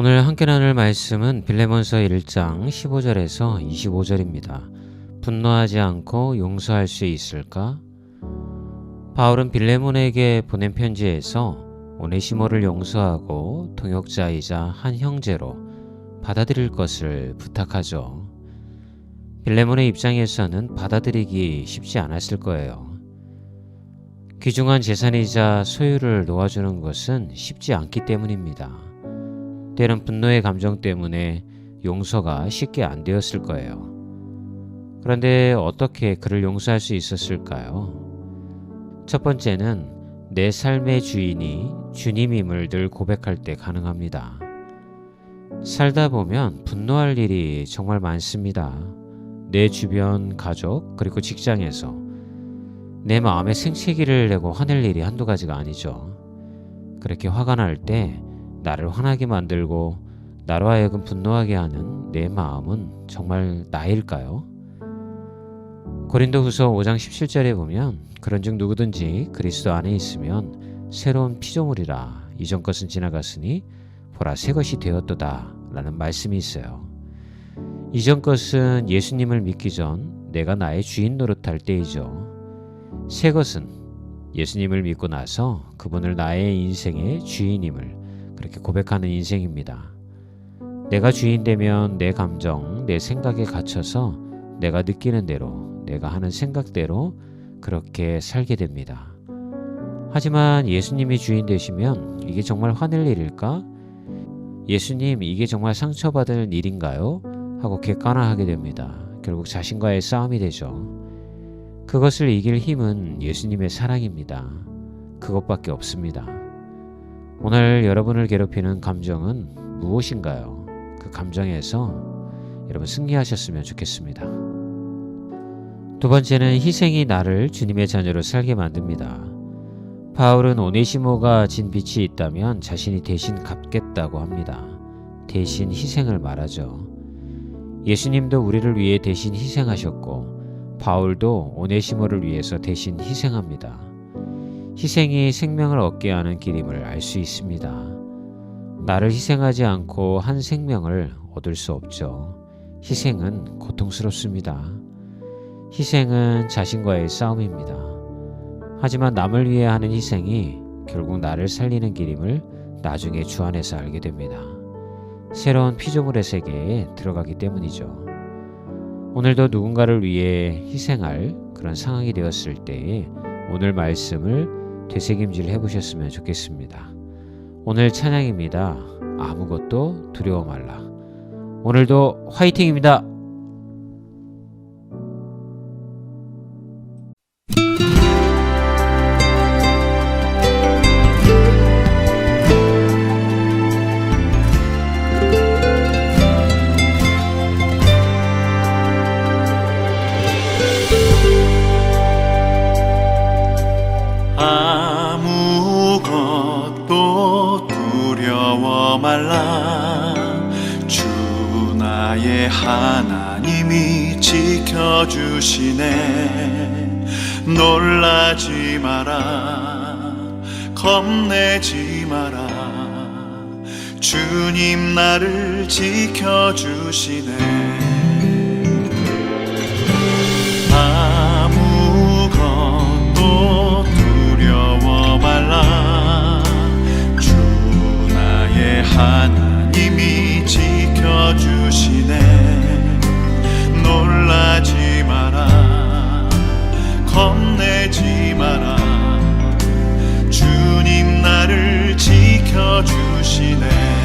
오늘 함께 나눌 말씀은 빌레몬서 1장 15절에서 25절입니다. 분노하지 않고 용서할 수 있을까? 바울은 빌레몬에게 보낸 편지에서 오네시모를 용서하고 동역자이자 한 형제로 받아들일 것을 부탁하죠. 빌레몬의 입장에서는 받아들이기 쉽지 않았을 거예요. 귀중한 재산이자 소유를 놓아주는 것은 쉽지 않기 때문입니다. 때론 분노의 감정 때문에 용서가 쉽게 안 되었을 거예요. 그런데 어떻게 그를 용서할 수 있었을까요? 첫 번째는 내 삶의 주인이 주님임을 늘 고백할 때 가능합니다. 살다 보면 분노할 일이 정말 많습니다. 내 주변 가족 그리고 직장에서 내 마음에 생채기를 내고 화낼 일이 한두 가지가 아니죠. 그렇게 화가 날 때 나를 화나게 만들고 나로 하여금 분노하게 하는 내 마음은 정말 나일까요? 고린도 후서 5장 17절에 보면 그런즉 누구든지 그리스도 안에 있으면 새로운 피조물이라 이전 것은 지나갔으니 보라 새 것이 되었도다 라는 말씀이 있어요. 이전 것은 예수님을 믿기 전 내가 나의 주인 노릇할 때이죠. 새 것은 예수님을 믿고 나서 그분을 나의 인생의 주인임을 그렇게 고백하는 인생입니다. 내가 주인 되면 내 감정, 내 생각에 갇혀서 내가 느끼는 대로, 내가 하는 생각대로 그렇게 살게 됩니다. 하지만 예수님이 주인 되시면 이게 정말 화낼 일일까? 예수님, 이게 정말 상처받을 일인가요? 하고 객관화하게 됩니다. 결국 자신과의 싸움이 되죠. 그것을 이길 힘은 예수님의 사랑입니다. 그것밖에 없습니다. 오늘 여러분을 괴롭히는 감정은 무엇인가요? 그 감정에서 여러분 승리하셨으면 좋겠습니다. 두 번째는 희생이 나를 주님의 자녀로 살게 만듭니다. 바울은 오네시모가 진 빛이 있다면 자신이 대신 갚겠다고 합니다. 대신 희생을 말하죠. 예수님도 우리를 위해 대신 희생하셨고 바울도 오네시모를 위해서 대신 희생합니다. 희생이 생명을 얻게 하는 길임을 알 수 있습니다. 나를 희생하지 않고 한 생명을 얻을 수 없죠. 희생은 고통스럽습니다. 희생은 자신과의 싸움입니다. 하지만 남을 위해 하는 희생이 결국 나를 살리는 길임을 나중에 주 안에서 알게 됩니다. 새로운 피조물의 세계에 들어가기 때문이죠. 오늘도 누군가를 위해 희생할 그런 상황이 되었을 때에 오늘 말씀을 되새김질 해보셨으면 좋겠습니다. 오늘 찬양입니다. 아무것도 두려워 말라. 오늘도 화이팅입니다. 두려워 말라. 주 나의 하나님이 지켜주시네. 놀라지 마라. 겁내지 마라. 주님 나를 지켜주시네 지켜주시네.